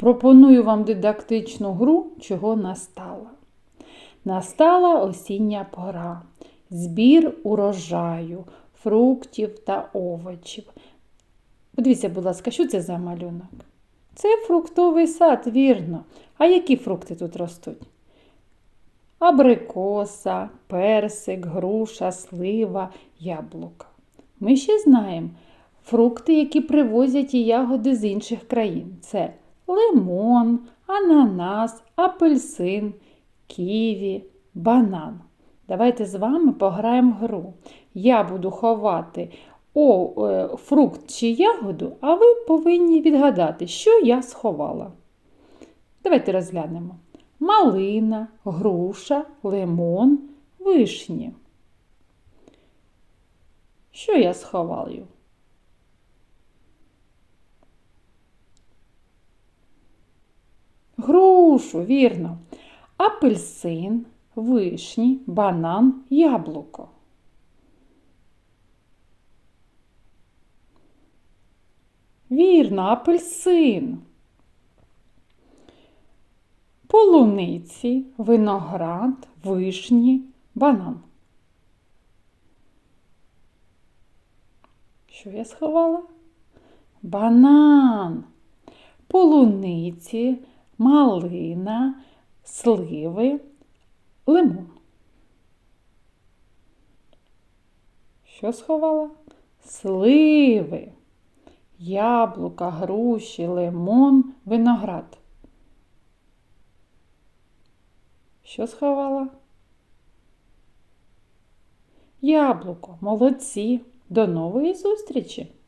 Пропоную вам дидактичну гру, чого настала. Настала осіння пора, збір урожаю, фруктів та овочів. Подивіться, будь ласка, що це за малюнок? Це фруктовий сад, вірно. А які фрукти тут ростуть? Абрикоса, персик, груша, слива, яблука. Ми ще знаємо фрукти, які привозять і ягоди з інших країн. Це лимон, ананас, апельсин, ківі, банан. Давайте з вами пограємо в гру. Я буду ховати о, е, фрукт чи ягоду, а ви повинні відгадати, що я сховала. Давайте розглянемо. Малина, груша, лимон, вишні. Що я сховаю? Грушу, вірно. Апельсин, вишні, банан, яблуко. Вірно, апельсин. Полуниці, виноград, вишні, банан. Що я сховала? Банан. Полуниці, малина, сливи, лимон. Що сховала? Сливи, яблука, груші, лимон, виноград. Що сховала? Яблуко, молодці. До нової зустрічі!